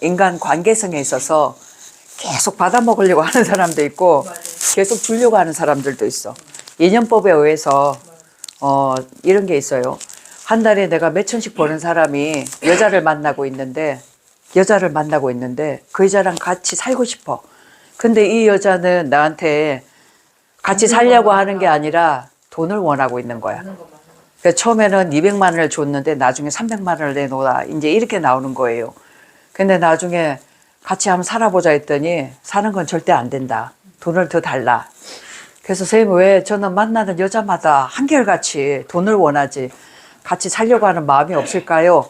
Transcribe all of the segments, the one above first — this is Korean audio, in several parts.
인간 관계성에 있어서 계속 받아 먹으려고 하는 사람도 있고 계속 주려고 하는 사람들도 있어. 인연법에 의해서 어, 이런 게 있어요. 한 달에 내가 몇 천씩 버는 사람이 여자를 만나고 있는데 여자를 만나고 있는데 그 여자랑 같이 살고 싶어. 근데 이 여자는 나한테 같이 살려고 하는 게 아니라 돈을 원하고 있는 거야. 그러니까 처음에는 200만 원을 줬는데 나중에 300만 원을 내놓아 이제 이렇게 나오는 거예요. 근데 나중에 같이 한번 살아보자 했더니 사는 건 절대 안 된다. 돈을 더 달라. 그래서 선생님 왜 저는 만나는 여자마다 한결같이 돈을 원하지 같이 살려고 하는 마음이 없을까요?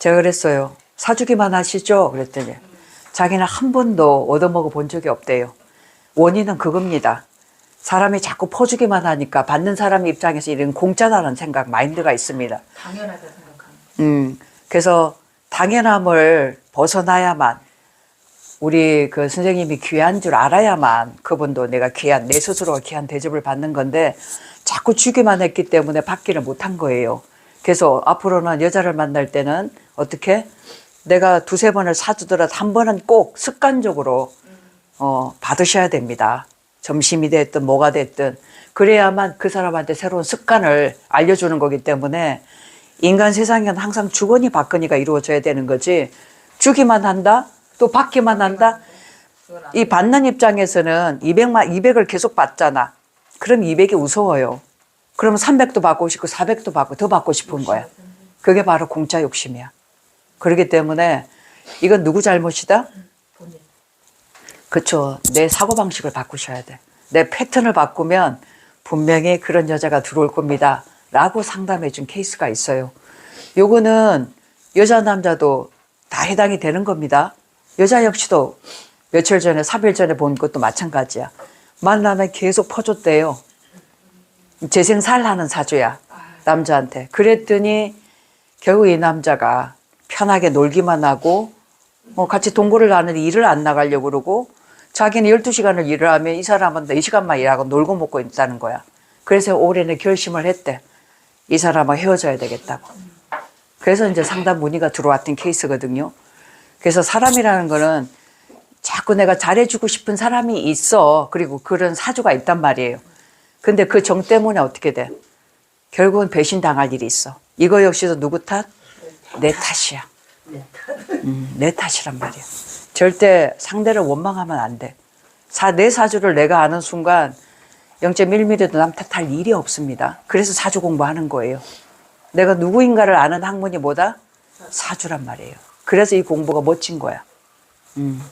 제가 그랬어요. 사주기만 하시죠? 그랬더니 자기는 한 번도 얻어먹어 본 적이 없대요. 원인은 그겁니다. 사람이 자꾸 퍼주기만 하니까 받는 사람 입장에서 이런 공짜다는 생각, 마인드가 있습니다. 당연하다 생각하는. 음, 그래서 당연함을 벗어나야만 우리 그 선생님이 귀한 줄 알아야만 그분도 내가 귀한 내 스스로가 귀한 대접을 받는 건데 자꾸 주기만 했기 때문에 받기를 못한 거예요. 그래서 앞으로는 여자를 만날 때는 어떻게 내가 두세 번을 사주더라도 한 번은 꼭 습관적으로 어, 받으셔야 됩니다. 점심이 됐든 뭐가 됐든 그래야만 그 사람한테 새로운 습관을 알려주는 거기 때문에 인간 세상에는 항상 주거니 받거니가 이루어져야 되는 거지 주기만 한다 또 받기만 한다 이 받는 입장에서는 200만 200을 계속 받잖아 그럼 200이 우스워요 그러면 300도 받고 싶고 400도 받고 더 받고 싶은 거야 그게 바로 공짜 욕심이야 그렇기 때문에 이건 누구 잘못이다. 그쵸. 내 사고방식을 바꾸셔야 돼. 내 패턴을 바꾸면 분명히 그런 여자가 들어올 겁니다. 라고 상담해 준 케이스가 있어요. 요거는 여자, 남자도 다 해당이 되는 겁니다. 여자 역시도 며칠 전에, 3일 전에 본 것도 마찬가지야. 만나면 계속 퍼줬대요. 재생살하는 사주야. 남자한테. 그랬더니 결국 이 남자가 편하게 놀기만 하고 뭐 같이 동거를 하는데 일을 안 나가려고 그러고 자기는 12시간을 일을 하면 이 사람은 4시간만 일하고 놀고 먹고 있다는 거야. 그래서 올해는 결심을 했대. 이 사람하고 헤어져야 되겠다고. 그래서 이제 상담 문의가 들어왔던 케이스거든요. 그래서 사람이라는 거는 자꾸 내가 잘해주고 싶은 사람이 있어. 그리고 그런 사주가 있단 말이에요. 근데 그 정 때문에 어떻게 돼? 결국은 배신당할 일이 있어. 이거 역시도 누구 탓? 내 탓이야. 음, 내 탓이란 말이야. 절대 상대를 원망하면 안 돼. 사, 내 사주를 내가 아는 순간 0.1mm도 남 탓할 일이 없습니다. 그래서 사주 공부하는 거예요. 내가 누구인가를 아는 학문이 뭐다? 사주란 말이에요. 그래서 이 공부가 멋진 거야. 음.